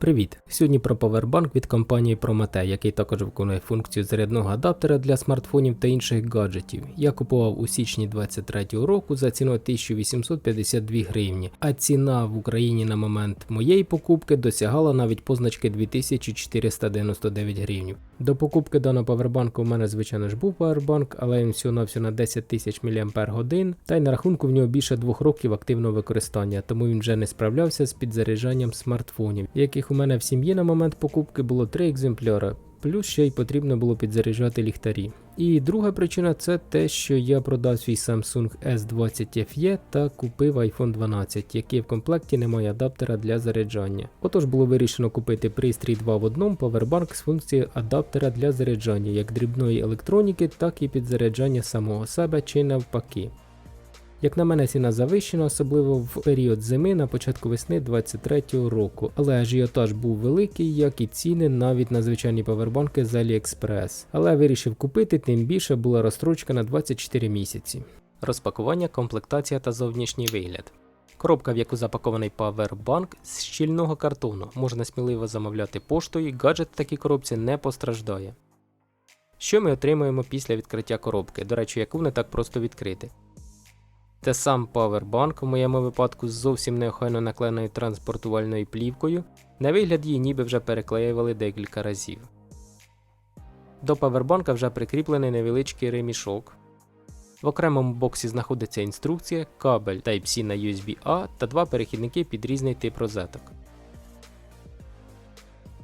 Привіт! Сьогодні про павербанк від компанії Promate, який також виконує функцію зарядного адаптера для смартфонів та інших гаджетів. Я купував у січні 2023 року за ціною 1852 гривні, а ціна в Україні на момент моєї покупки досягала навіть позначки 2499 гривень. До покупки даного павербанку у мене, звичайно ж, був павербанк, але він всього навсього на 10 тисяч мАч, та й на рахунку в нього більше двох років активного використання, тому він вже не справлявся з підзаряджанням смартфонів, яких у мене в сім'ї на момент покупки було три екземпляри. Плюс ще й потрібно було підзаряджати ліхтарі. І друга причина це те, що я продав свій Samsung S20 FE та купив iPhone 12, який в комплекті не має адаптера для заряджання. Отож було вирішено купити пристрій 2 в одному Powerbank з функцією адаптера для заряджання як дрібної електроніки, так і підзаряджання самого себе чи навпаки. Як на мене, ціна завищена, особливо в період зими на початку весни 23-го року, але ажіотаж був великий, як і ціни навіть на звичайні павербанки з AliExpress. Але вирішив купити, тим більше була розстрочка на 24 місяці. Розпакування, комплектація та зовнішній вигляд. Коробка, в яку запакований павербанк з щільного картону, можна сміливо замовляти поштою, гаджет в такій коробці не постраждає. Що ми отримуємо після відкриття коробки, до речі, яку не так просто відкрити. Це сам павербанк, у моєму випадку з зовсім неохайно наклеєною транспортувальною плівкою, на вигляд її ніби вже переклеювали декілька разів. До павербанка вже прикріплений невеличкий ремішок. В окремому боксі знаходиться інструкція, кабель Type-C на USB-A та два перехідники під різний тип розеток.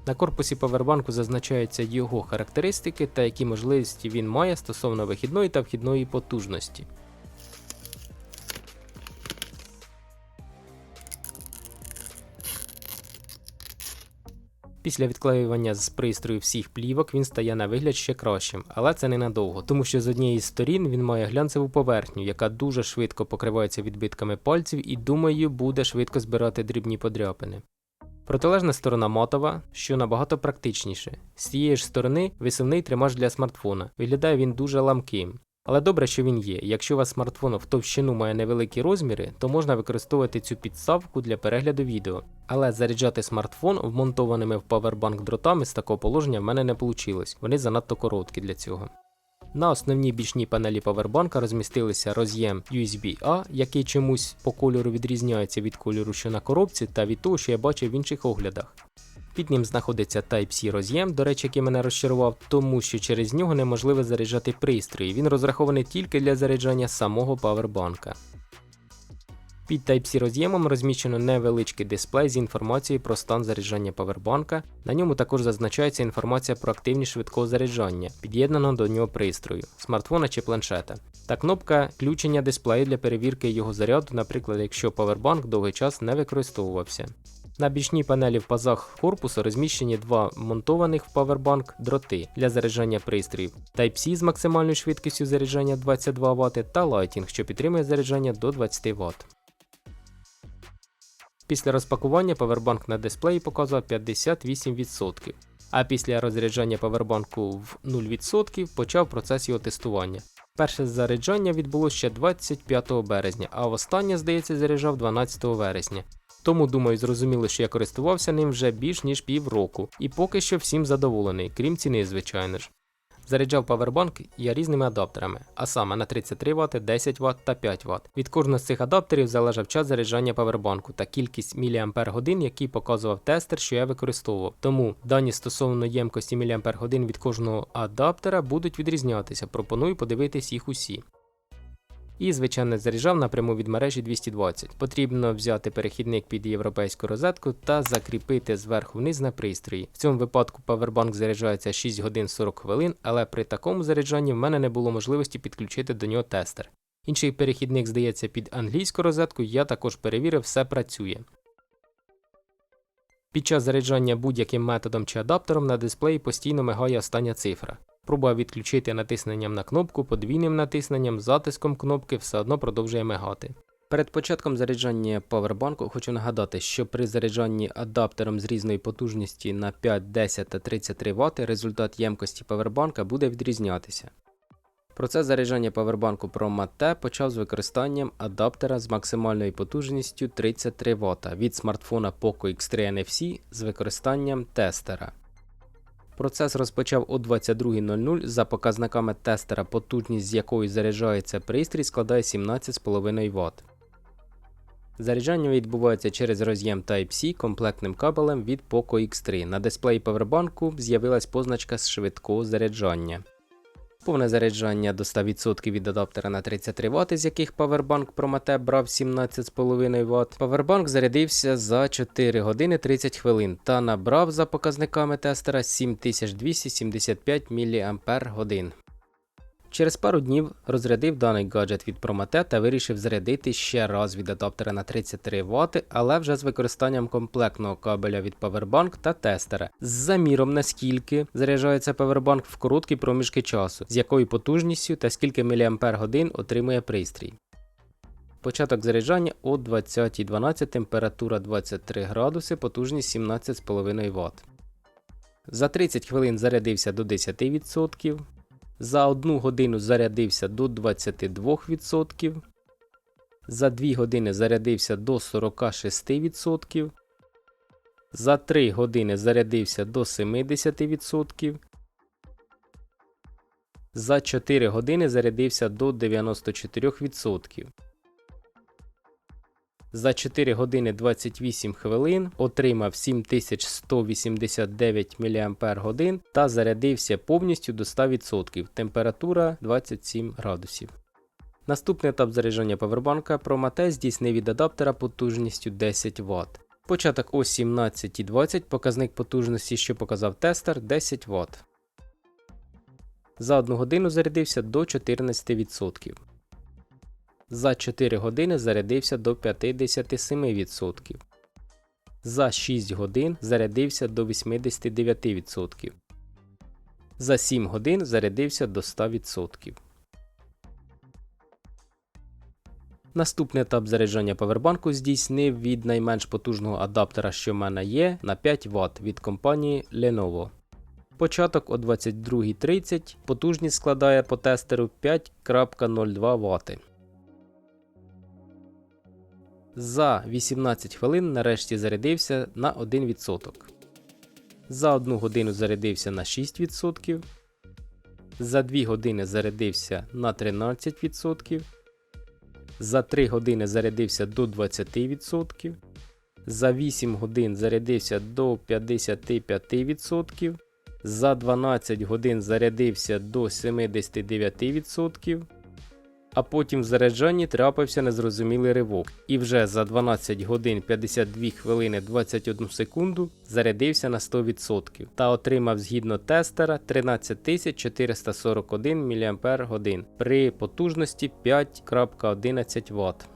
На корпусі павербанку зазначаються його характеристики та які можливості він має стосовно вихідної та вхідної потужності. Після відклеювання з пристрою всіх плівок він стає на вигляд ще кращим, але це ненадовго, тому що з однієї з сторін він має глянцеву поверхню, яка дуже швидко покривається відбитками пальців і, думаю, буде швидко збирати дрібні подряпини. Протилежна сторона матова, що набагато практичніше. З цієї ж сторони висувний тримач для смартфона. Виглядає він дуже ламким. Але добре, що він є. Якщо у вас смартфон в товщину має невеликі розміри, то можна використовувати цю підставку для перегляду відео. Але заряджати смартфон вмонтованими в павербанк дротами з такого положення в мене не вийшло, вони занадто короткі для цього. На основній бічній панелі павербанка розмістилися роз'єм USB-A, який чомусь по кольору відрізняється від кольору, що на коробці, та від того, що я бачив в інших оглядах. Під ним знаходиться Type-C роз'єм, до речі, який мене розчарував, тому що через нього неможливо заряджати пристрої. Він розрахований тільки для заряджання самого павербанка. Під Type-C роз'ємом розміщено невеличкий дисплей з інформацією про стан заряджання павербанка. На ньому також зазначається інформація про активність швидкого заряджання, під'єднаного до нього пристрою, смартфона чи планшета. Та кнопка включення дисплею для перевірки його заряду, наприклад, якщо павербанк довгий час не використовувався. На бічній панелі в пазах корпусу розміщені два монтованих в павербанк дроти для заряджання пристроїв Type-C з максимальною швидкістю заряджання 22 Вт та Lighting, що підтримує заряджання до 20 Вт. Після розпакування павербанк на дисплеї показував 58%, а після розряджання павербанку в 0% почав процес його тестування. Перше заряджання відбулося ще 25 березня, а останнє, здається, заряджав 12 вересня. Тому, думаю, зрозуміло, що я користувався ним вже більш ніж півроку, і поки що всім задоволений, крім ціни, звичайно ж. Заряджав павербанк я різними адаптерами, а саме на 33 Вт, 10 Вт та 5 Вт. Від кожного з цих адаптерів залежав час заряджання павербанку та кількість мАч, який показував тестер, що я використовував. Тому дані стосовно ємкості мАч від кожного адаптера будуть відрізнятися. Пропоную подивитись їх усі. І, звичайно, заряджав напряму від мережі 220. Потрібно взяти перехідник під європейську розетку та закріпити зверху вниз на пристрої. В цьому випадку павербанк заряджається 6 годин 40 хвилин, але при такому заряджанні в мене не було можливості підключити до нього тестер. Інший перехідник здається під англійську розетку, я також перевірив, все працює. Під час заряджання будь-яким методом чи адаптером на дисплеї постійно мигає остання цифра. Проба відключити натисненням на кнопку, подвійним натисненням, затиском кнопки все одно продовжує мигати. Перед початком заряджання павербанку хочу нагадати, що при заряджанні адаптером з різної потужності на 5, 10 та 33 Вт результат ємкості павербанка буде відрізнятися. Процес заряджання павербанку Pro Mate почав з використанням адаптера з максимальною потужністю 33 Вт від смартфона Poco X3 NFC з використанням тестера. Процес розпочав о 22.00 за показниками тестера, потужність з якої заряджається пристрій складає 17,5 Вт. Заряджання відбувається через роз'єм Type-C комплектним кабелем від Poco X3. На дисплеї павербанку з'явилась позначка з швидкого заряджання. Повне заряджання до 100% від адаптера на 33 Вт, з яких Powerbank Promate брав 17,5 Вт. Powerbank зарядився за 4 години 30 хвилин та набрав за показниками тестера 7275 мАч. Через пару днів розрядив даний гаджет від Promate та вирішив зарядити ще раз від адаптера на 33 Вт, але вже з використанням комплектного кабеля від Powerbank та тестера, з заміром наскільки заряджається Powerbank в короткі проміжки часу, з якою потужністю та скільки мАч отримує пристрій. Початок заряджання о 20.12, температура 23 градуси, потужність 17,5 Вт. За 30 хвилин зарядився до 10%. За 1 годину зарядився до 22%. За 2 години зарядився до 46%. За 3 години зарядився до 70%. За 4 години зарядився до 94%. За 4 години 28 хвилин отримав 7189 мАч та зарядився повністю до 100%. Температура 27 градусів. Наступний етап заряджання павербанка Promate здійснив від адаптера потужністю 10 Вт. Початок о 17.20 показник потужності, що показав тестер 10 Вт. За 1 годину зарядився до 14%. За 4 години зарядився до 57%. За 6 годин зарядився до 89%. За 7 годин зарядився до 100%. Наступний етап заряджання павербанку здійснив від найменш потужного адаптера, що в мене є, на 5 Вт від компанії Lenovo. Початок о 22.30 потужність складає по тестеру 5.02 Вт. За 18 хвилин нарешті зарядився на 1%. За 1 годину зарядився на 6%. За 2 години зарядився на 13%. За 3 години зарядився до 20%. За 8 годин зарядився до 55%. За 12 годин зарядився до 79% а потім в заряджанні трапився незрозумілий ривок, і вже за 12 годин 52 хвилини 21 секунду зарядився на 100% та отримав згідно тестера 13441 мАч при потужності 5.11 Вт.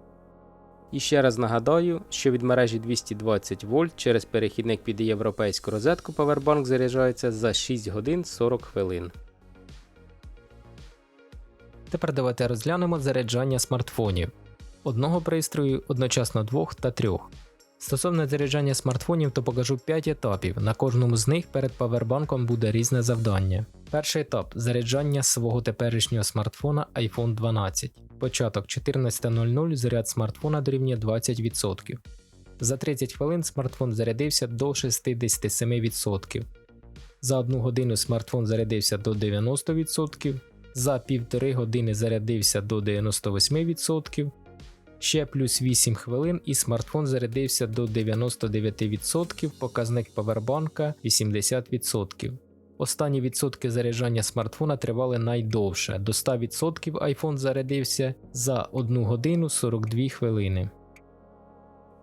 І ще раз нагадаю, що від мережі 220 вольт через перехідник під європейську розетку Powerbank заряджається за 6 годин 40 хвилин. Тепер давайте розглянемо заряджання смартфонів. Одного пристрою, одночасно двох та трьох. Стосовно заряджання смартфонів, то покажу 5 етапів. На кожному з них перед павербанком буде різне завдання. Перший етап заряджання свого теперішнього смартфона iPhone 12. Початок 14.00 заряд смартфона дорівнює 20%. За 30 хвилин смартфон зарядився до 67%. За 1 годину смартфон зарядився до 90%. За півтори години зарядився до 98%. Ще плюс 8 хвилин і смартфон зарядився до 99%, показник павербанка 80%. Останні відсотки заряджання смартфона тривали найдовше. До 100% iPhone зарядився за 1 годину 42 хвилини.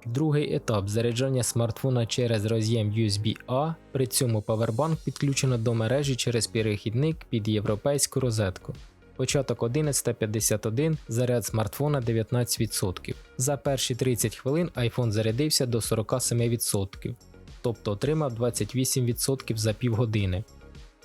Другий етап заряджання смартфона через роз'єм USB-A, при цьому Powerbank підключено до мережі через перехідник під європейську розетку. Початок 11.51, заряд смартфона 19%. За перші 30 хвилин iPhone зарядився до 47%, тобто отримав 28% за півгодини.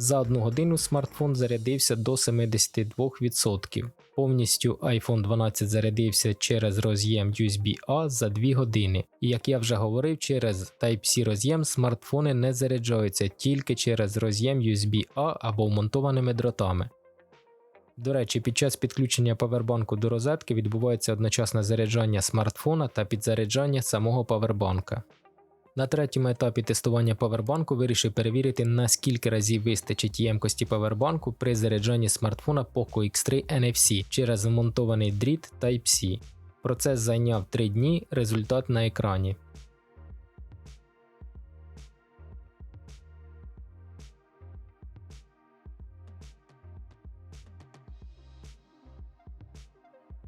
За одну годину смартфон зарядився до 72%. Повністю iPhone 12 зарядився через роз'єм USB-A за 2 години, і як я вже говорив, через Type-C роз'єм смартфони не заряджаються тільки через роз'єм USB-A або вмонтованими дротами. До речі, під час підключення павербанку до розетки відбувається одночасне заряджання смартфона та підзаряджання самого павербанка. На третьому етапі тестування павербанку вирішив перевірити, наскільки разів вистачить ємкості павербанку при заряджанні смартфона Poco X3 NFC через вмонтований дріт Type-C. Процес зайняв 3 дні, результат на екрані.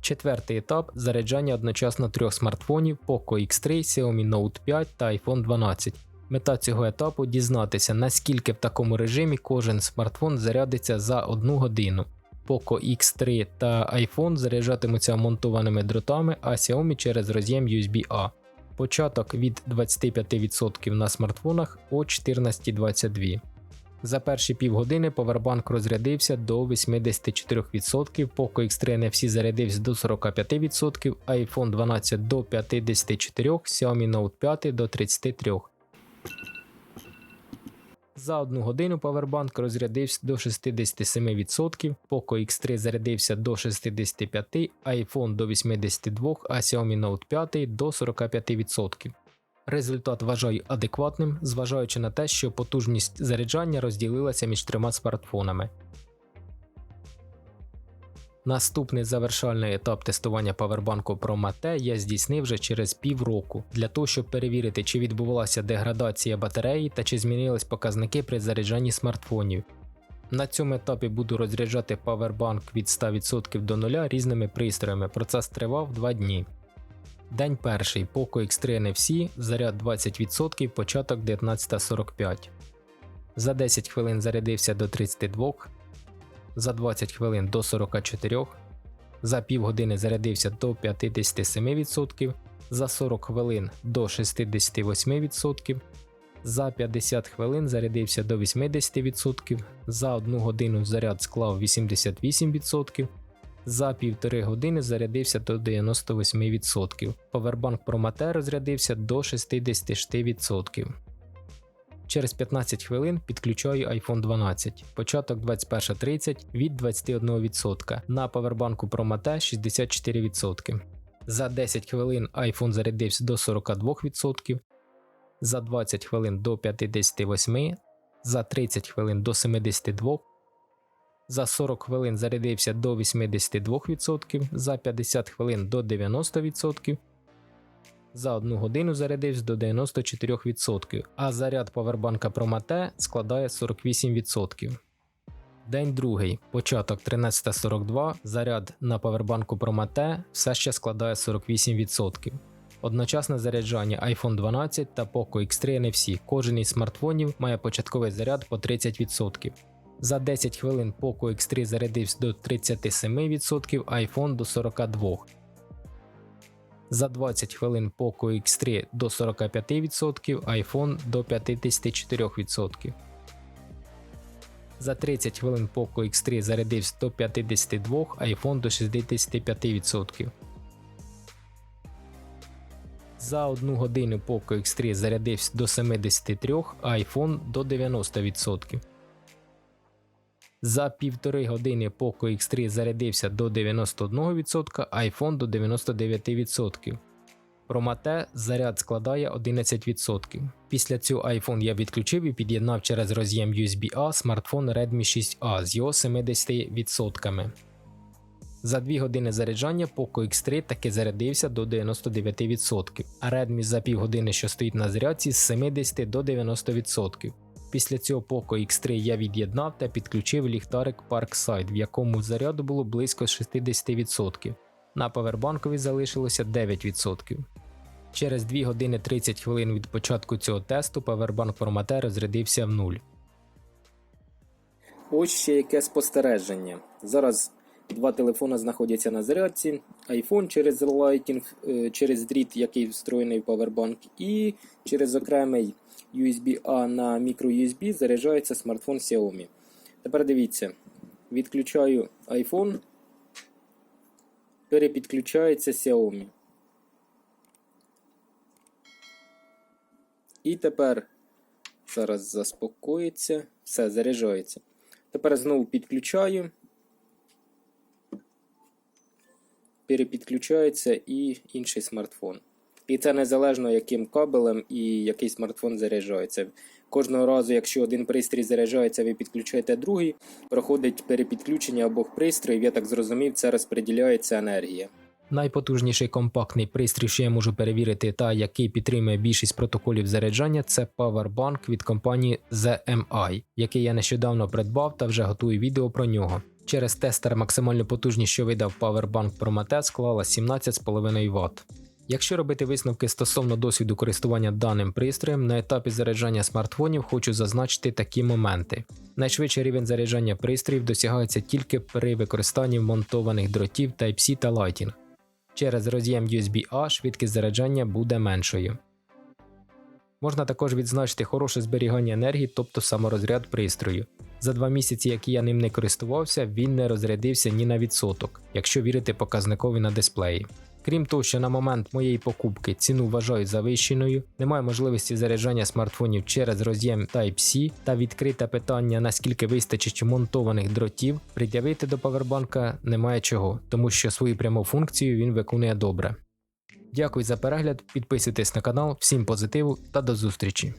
Четвертий етап заряджання одночасно трьох смартфонів Poco X3, Xiaomi Note 5 та iPhone 12. Мета цього етапу дізнатися, наскільки в такому режимі кожен смартфон зарядиться за 1 годину. Poco X3 та iPhone заряджатимуться монтованими дротами, а Xiaomi через роз'єм USB-A. Початок від 25% на смартфонах о 14.22. За перші півгодини повербанк розрядився до 84%, Poco X3 NFC зарядився до 45%, iPhone 12 до 54%, Xiaomi Note 5 до 33%. За одну годину павербанк розрядився до 67%, Poco X3 зарядився до 65%, iPhone до 82%, а Xiaomi Note 5 до 45%. Результат вважаю адекватним, зважаючи на те, що потужність заряджання розділилася між трьома смартфонами. Наступний завершальний етап тестування павербанку Pro Mate я здійснив вже через півроку для того, щоб перевірити, чи відбувалася деградація батареї та чи змінились показники при заряджанні смартфонів. На цьому етапі буду розряджати павербанк від 100% до 0 різними пристроями. Процес тривав 2 дні. День перший. Poco X3 NFC, заряд 20%, початок 19.45. За 10 хвилин зарядився до 32, за 20 хвилин до 44, за півгодини зарядився до 57%, за 40 хвилин до 68%, за 50 хвилин зарядився до 80%, за 1 годину заряд склав 88%. За півтори години зарядився до 98%. Повербанк Mate розрядився до 66%. Через 15 хвилин підключаю iPhone 12, початок 21.30 від 21%. На повербанку Pro Mate 64%. За 10 хвилин iPhone зарядився до 42%, за 20 хвилин до 58%, за 30 хвилин до 72%. За 40 хвилин зарядився до 82%, за 50 хвилин до 90%, за 1 годину зарядився до 94%, а заряд повербанка Pro Mate складає 48%. День другий, початок 13.42, заряд на повербанку Pro все ще складає 48%. Одночасне заряджання iPhone 12 та Poco X3 NFC. Кожен із смартфонів має початковий заряд по 30%. За 10 хвилин Poco X3 зарядився до 37%, iPhone до 42%. За 20 хвилин Poco X3 до 45%, iPhone до 54%. За 30 хвилин Poco X3 зарядився до 52%, iPhone до 65%. За 1 годину Poco X3 зарядився до 73%, iPhone до 90%. За півтори години Poco X3 зарядився до 91%, iPhone до 99%. Pro Mate заряд складає 11%. Після цього iPhone я відключив і під'єднав через роз'єм USB-A смартфон Redmi 6A з його 70%. За 2 години заряджання Poco X3 таки зарядився до 99%, а Redmi за півгодини, що стоїть на зарядці, з 70 до 90%. Після цього Poco X3 я від'єднав та підключив ліхтарик Parkside, в якому заряду було близько 60%. На павербанкові залишилося 9%. Через 2 години 30 хвилин від початку цього тесту павербанк формате розрядився в нуль. Ось ще яке спостереження. Зараз два телефони знаходяться на зарядці. iPhone через Lightning, е, через дріт, який встроєний в павербанк, і через окремий USB-A на microUSB заряджається смартфон Xiaomi. Тепер дивіться, відключаю iPhone, перепідключається Xiaomi. І тепер зараз заспокоїться, все, заряджається. Тепер знову підключаю. Перепідключається і інший смартфон. І це незалежно яким кабелем і який смартфон заряджається. Кожного разу, якщо один пристрій заряджається, ви підключаєте другий, проходить перепідключення обох пристроїв, я так зрозумів, це розподіляється енергія. Найпотужніший компактний пристрій, що я можу перевірити, та який підтримує більшість протоколів заряджання, це Powerbank від компанії ZMI, який я нещодавно придбав та вже готую відео про нього. Через тестер максимальну потужність, що видав Powerbank Prometheus, склала 17,5 Вт. Якщо робити висновки стосовно досвіду користування даним пристроєм, на етапі заряджання смартфонів хочу зазначити такі моменти. Найшвидший рівень заряджання пристроїв досягається тільки при використанні вмонтованих дротів Type-C та Lightning. Через роз'єм USB-A швидкість заряджання буде меншою. Можна також відзначити хороше зберігання енергії, тобто саморозряд пристрою. За два місяці, які я ним не користувався, він не розрядився ні на відсоток, якщо вірити показникові на дисплеї. Крім того, що на момент моєї покупки ціну вважаю завищеною, немає можливості заряджання смартфонів через роз'єм Type-C та відкрите питання, наскільки вистачить монтованих дротів, пред'явити до павербанка немає чого, тому що свою пряму функцію він виконує добре. Дякую за перегляд, підписуйтесь на канал, всім позитиву та до зустрічі!